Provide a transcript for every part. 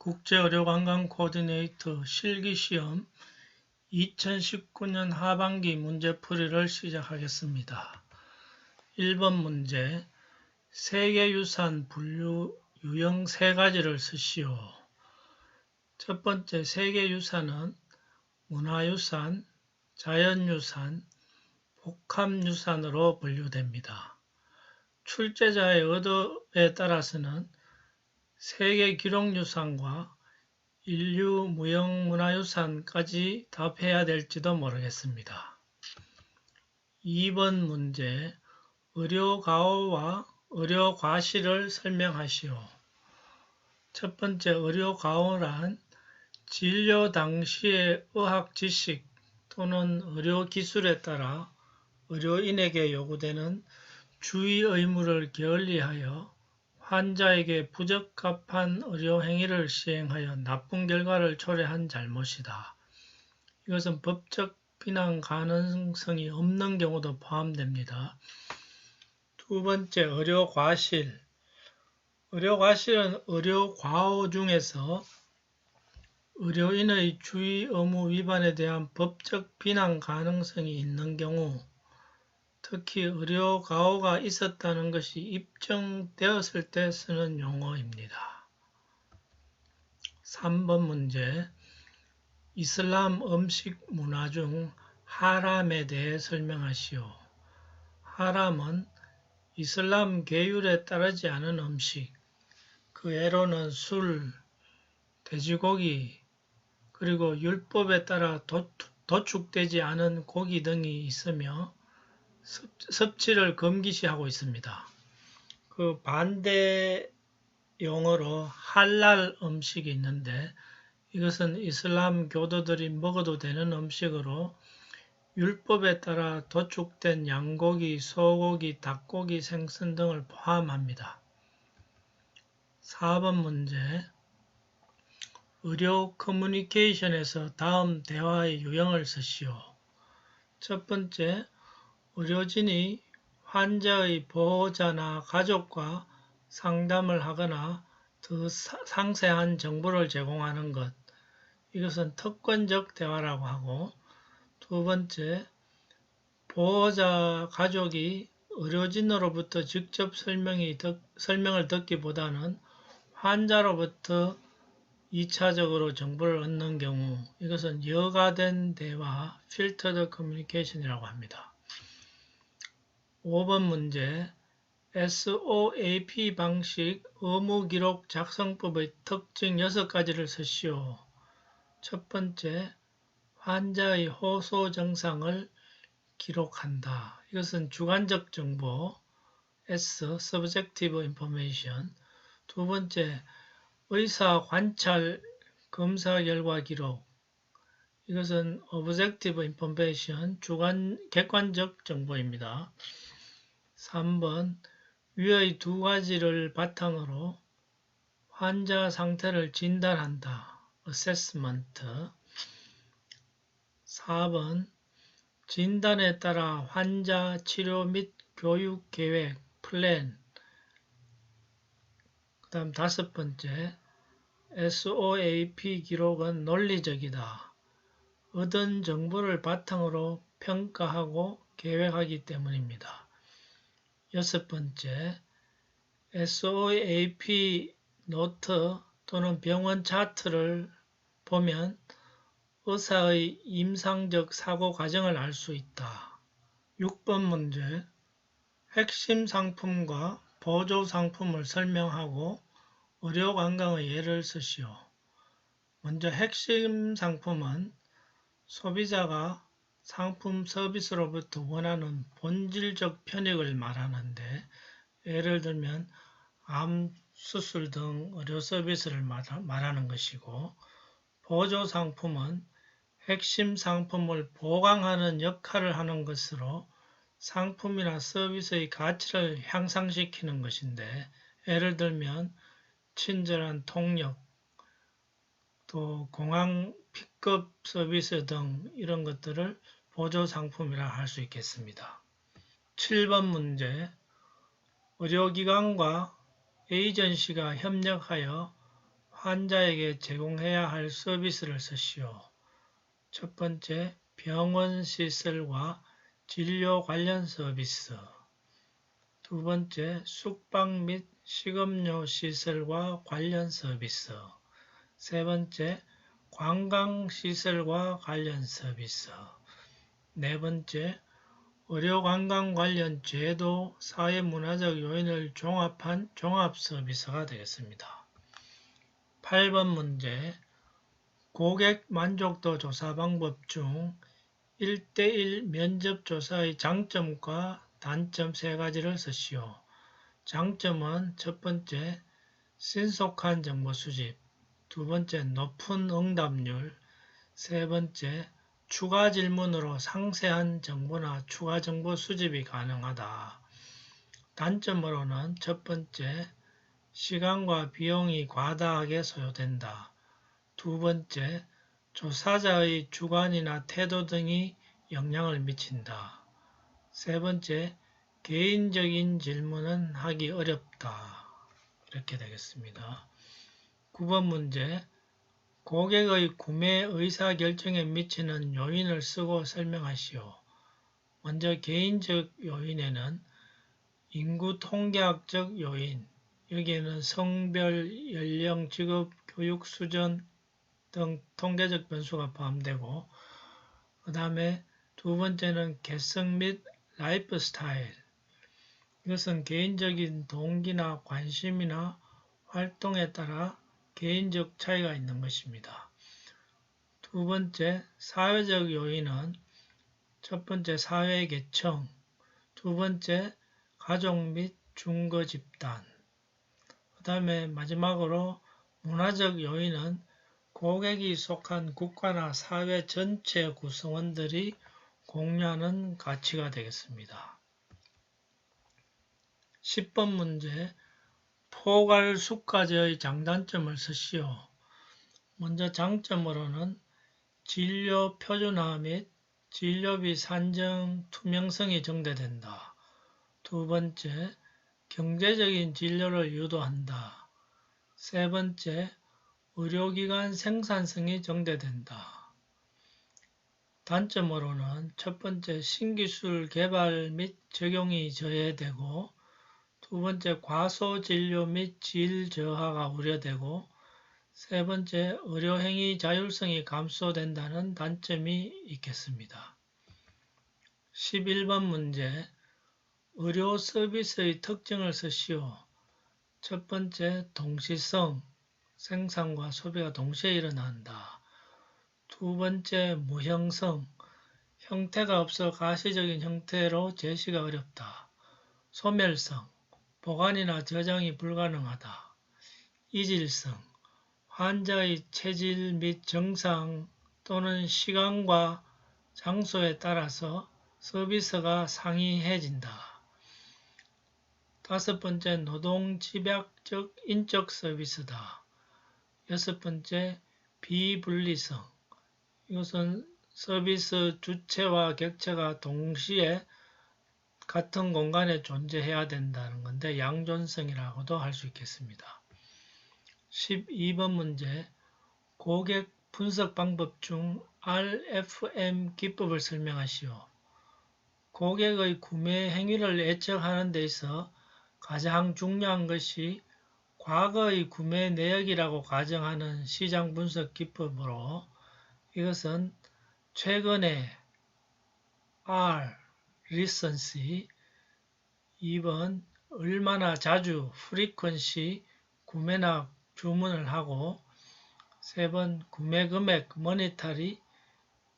국제의료관광 코디네이터 실기시험 2019년 하반기 문제풀이를 시작하겠습니다. 1번 문제 세계유산 분류 유형 세 가지를 쓰시오. 첫 번째 세계유산은 문화유산, 자연유산, 복합유산으로 분류됩니다. 출제자의 의도에 따라서는 세계 기록유산과 인류 무형 문화유산까지 답해야 될지도 모르겠습니다. 2번 문제 의료가오와 의료과실을 설명하시오. 첫 번째 의료가오란 진료 당시의 의학 지식 또는 의료 기술에 따라 의료인에게 요구되는 주의 의무를 게을리하여 환자에게 부적합한 의료 행위를 시행하여 나쁜 결과를 초래한 잘못이다. 이것은 법적 비난 가능성이 없는 경우도 포함됩니다. 두 번째, 의료 과실. 의료 과실은 의료 과오 중에서 의료인의 주의 의무 위반에 대한 법적 비난 가능성이 있는 경우 특히 의료 가호가 있었다는 것이 입증되었을 때 쓰는 용어입니다. 3번 문제 이슬람 음식 문화 중 하람에 대해 설명하시오. 하람은 이슬람 계율에 따르지 않은 음식, 그 애로는 술, 돼지고기, 그리고 율법에 따라 도축되지 않은 고기 등이 있으며 섭취를 금기시하고 있습니다. 그 반대 용어로 할랄 음식이 있는데 이것은 이슬람 교도들이 먹어도 되는 음식으로 율법에 따라 도축된 양고기, 소고기, 닭고기, 생선 등을 포함합니다. 4번 문제 의료 커뮤니케이션에서 다음 대화의 유형을 쓰시오. 첫 번째, 의료진이 환자의 보호자나 가족과 상담을 하거나 더 상세한 정보를 제공하는 것. 이것은 특권적 대화라고 하고 두 번째, 보호자 가족이 의료진으로부터 직접 설명이, 설명을 듣기보다는 환자로부터 2차적으로 정보를 얻는 경우 이것은 여가된 대화, 필터드 커뮤니케이션이라고 합니다. 5번 문제 SOAP 방식 의무기록 작성법의 특징 6가지를 쓰시오. 첫 번째, 환자의 호소 증상을 기록한다. 이것은 주관적 정보 S, Subjective Information 두 번째, 의사 관찰 검사 결과 기록 이것은 Objective Information, 주관, 객관적 정보입니다. 3번 위의 두 가지를 바탕으로 환자 상태를 진단한다. assessment 4번 진단에 따라 환자 치료 및 교육 계획 플랜 그 다음 다섯 번째 SOAP 기록은 논리적이다. 얻은 정보를 바탕으로 평가하고 계획하기 때문입니다. 여섯 번째, SOAP 노트 또는 병원 차트를 보면 의사의 임상적 사고 과정을 알 수 있다. 6번 문제, 핵심 상품과 보조 상품을 설명하고 의료관광의 예를 쓰시오. 먼저 핵심 상품은 소비자가 상품 서비스로부터 원하는 본질적 편익을 말하는데 예를 들면 암 수술 등 의료 서비스를 말하는 것이고 보조 상품은 핵심 상품을 보강하는 역할을 하는 것으로 상품이나 서비스의 가치를 향상시키는 것인데 예를 들면 친절한 통역, 또 공항 픽업 서비스 등 이런 것들을 보조 상품이라 할 수 있겠습니다. 7번 문제 의료기관과 에이전시가 협력하여 환자에게 제공해야 할 서비스를 쓰시오. 첫 번째, 병원 시설과 진료 관련 서비스. 두 번째, 숙박 및 식음료 시설과 관련 서비스. 세 번째, 관광시설과 관련 서비스. 네 번째, 의료관광 관련 제도, 사회문화적 요인을 종합한 종합 서비스가 되겠습니다. 8번 문제, 고객 만족도 조사 방법 중 1대1 면접 조사의 장점과 단점 세 가지를 쓰시오. 장점은 첫 번째, 신속한 정보 수집, 두 번째, 높은 응답률, 세 번째, 추가 질문으로 상세한 정보나 추가 정보 수집이 가능하다. 단점으로는 첫 번째, 시간과 비용이 과다하게 소요된다. 두 번째, 조사자의 주관이나 태도 등이 영향을 미친다. 세 번째, 개인적인 질문은 하기 어렵다. 이렇게 되겠습니다. 9번 문제, 고객의 구매 의사 결정에 미치는 요인을 쓰고 설명하시오. 먼저 개인적 요인에는 인구 통계학적 요인, 여기에는 성별, 연령, 직업, 교육 수준 등 통계적 변수가 포함되고 그 다음에 두 번째는 개성 및 라이프 스타일 이것은 개인적인 동기나 관심이나 활동에 따라 개인적 차이가 있는 것입니다. 두 번째, 사회적 요인은 첫 번째 사회 계층, 두 번째 가족 및 중거 집단, 그 다음에 마지막으로 문화적 요인은 고객이 속한 국가나 사회 전체 구성원들이 공유하는 가치가 되겠습니다. 10번 문제 포괄수까지의 장단점을 쓰시오. 먼저 장점으로는 진료 표준화 및 진료비 산정 투명성이 증대된다. 두 번째, 경제적인 진료를 유도한다. 세 번째, 의료기관 생산성이 증대된다. 단점으로는 첫 번째, 신기술 개발 및 적용이 저해되고 두 번째, 과소 진료 및 질 저하가 우려되고 세 번째, 의료행위 자율성이 감소된다는 단점이 있겠습니다. 11번 문제, 의료 서비스의 특징을 쓰시오. 첫 번째, 동시성, 생산과 소비가 동시에 일어난다. 두 번째, 무형성, 형태가 없어 가시적인 형태로 제시가 어렵다. 소멸성, 보관이나 저장이 불가능하다. 이질성, 환자의 체질 및 증상 또는 시간과 장소에 따라서 서비스가 상이해진다. 다섯 번째, 노동 집약적 인적 서비스다. 여섯 번째, 비분리성. 이것은 서비스 주체와 객체가 동시에 같은 공간에 존재해야 된다는 건데 양존성이라고도 할 수 있겠습니다. 12번 문제 고객 분석 방법 중 RFM 기법을 설명하시오. 고객의 구매 행위를 예측하는 데 있어 가장 중요한 것이 과거의 구매 내역이라고 가정하는 시장 분석 기법으로 이것은 최근에 R recency 2번 얼마나 자주 frequency 구매나 주문을 하고 3번 구매 금액 monetary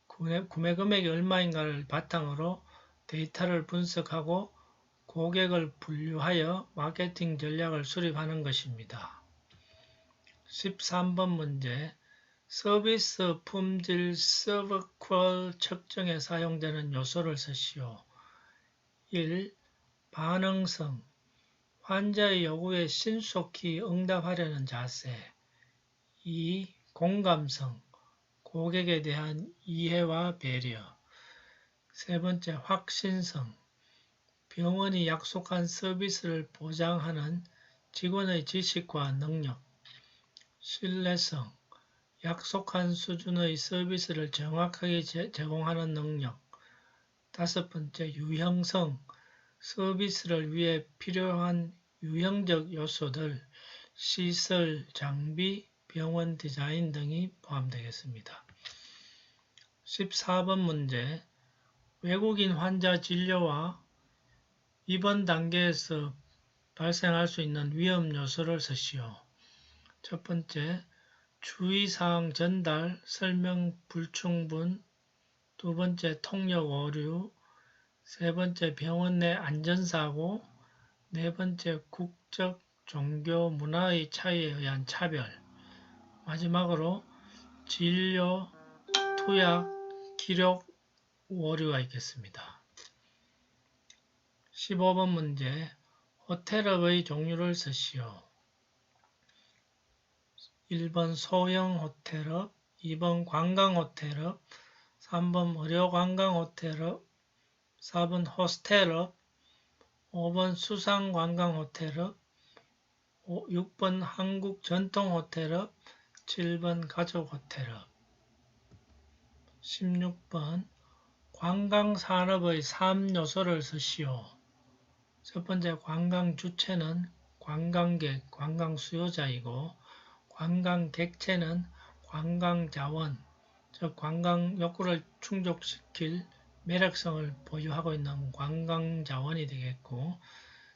구매, 구매 금액이 얼마인가를 바탕으로 데이터를 분석하고 고객을 분류하여 마케팅 전략을 수립하는 것입니다. 13번 문제 서비스 품질 서버퀄 측정에 사용되는 요소를 쓰시오. 1. 반응성 환자의 요구에 신속히 응답하려는 자세 2. 공감성 고객에 대한 이해와 배려 세 번째 확신성 병원이 약속한 서비스를 보장하는 직원의 지식과 능력 신뢰성, 약속한 수준의 서비스를 정확하게 제- 제공하는 능력. 다섯 번째, 유형성, 서비스를 위해 필요한 유형적 요소들, 시설, 장비, 병원 디자인 등이 포함되겠습니다. 14번 문제, 외국인 환자 진료와 입원 단계에서 발생할 수 있는 위험 요소를 쓰시오. 첫 번째, 주의사항 전달, 설명 불충분, 두 번째, 통역 오류, 세 번째, 병원 내 안전사고, 네 번째, 국적, 종교, 문화의 차이에 의한 차별, 마지막으로 진료, 투약, 기록, 오류가 있겠습니다. 15번 문제, 호텔업의 종류를 쓰시오. 1번 소형 호텔업, 2번 관광 호텔업, 3번 의료 관광 호텔업, 4번 호스텔업, 5번 수상 관광 호텔업, 6번 한국 전통 호텔업, 7번 가족 호텔업. 16번 관광 산업의 3요소를 쓰시오. 첫 번째 관광 주체는 관광객, 관광 수요자이고 관광 객체는 관광 자원, 즉 관광 욕구를 충족시킬 매력성을 보유하고 있는 관광 자원이 되겠고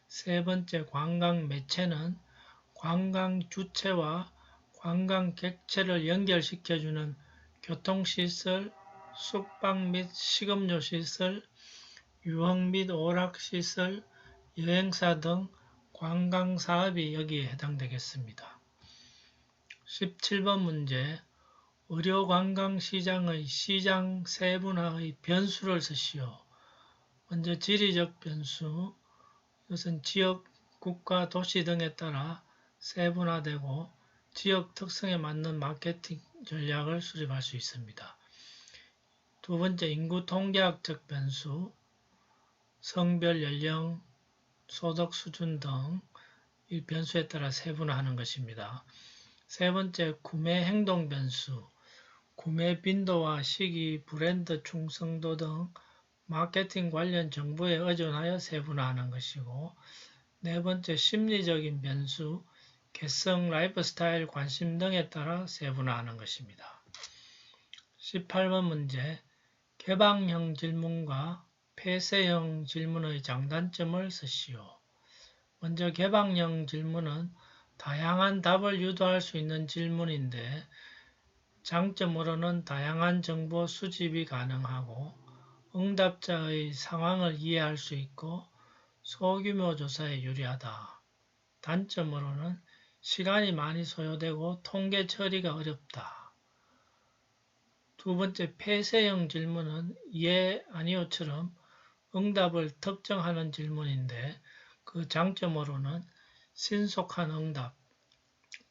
세 번째 관광 매체는 관광 주체와 관광 객체를 연결시켜주는 교통시설, 숙박 및 식음료 시설, 유흥 및 오락 시설, 여행사 등 관광 사업이 여기에 해당되겠습니다. 17번 문제 의료 관광 시장의 시장 세분화의 변수를 쓰시오. 먼저 지리적 변수, 이것은 지역, 국가, 도시 등에 따라 세분화되고 지역 특성에 맞는 마케팅 전략을 수립할 수 있습니다. 두 번째 인구 통계학적 변수, 성별, 연령, 소득 수준 등 이 변수에 따라 세분화하는 것입니다. 세 번째 구매 행동 변수, 구매 빈도와 시기, 브랜드 충성도 등 마케팅 관련 정보에 의존하여 세분화하는 것이고 네 번째 심리적인 변수, 개성, 라이프 스타일, 관심 등에 따라 세분화하는 것입니다. 18번 문제 개방형 질문과 폐쇄형 질문의 장단점을 쓰시오. 먼저 개방형 질문은 다양한 답을 유도할 수 있는 질문인데 장점으로는 다양한 정보 수집이 가능하고 응답자의 상황을 이해할 수 있고 소규모 조사에 유리하다. 단점으로는 시간이 많이 소요되고 통계 처리가 어렵다. 두 번째 폐쇄형 질문은 예, 아니요처럼 응답을 특정하는 질문인데 그 장점으로는 신속한 응답,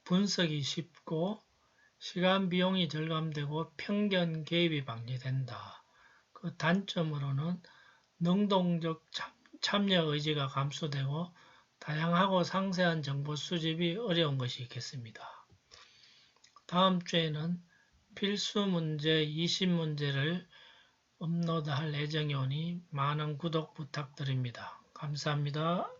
분석이 쉽고 시간 비용이 절감되고 편견 개입이 방지된다. 그 단점으로는 능동적 참여 의지가 감소되고 다양하고 상세한 정보 수집이 어려운 것이 있겠습니다. 다음 주에는 필수 문제 20문제를 업로드할 예정이 오니 많은 구독 부탁드립니다. 감사합니다.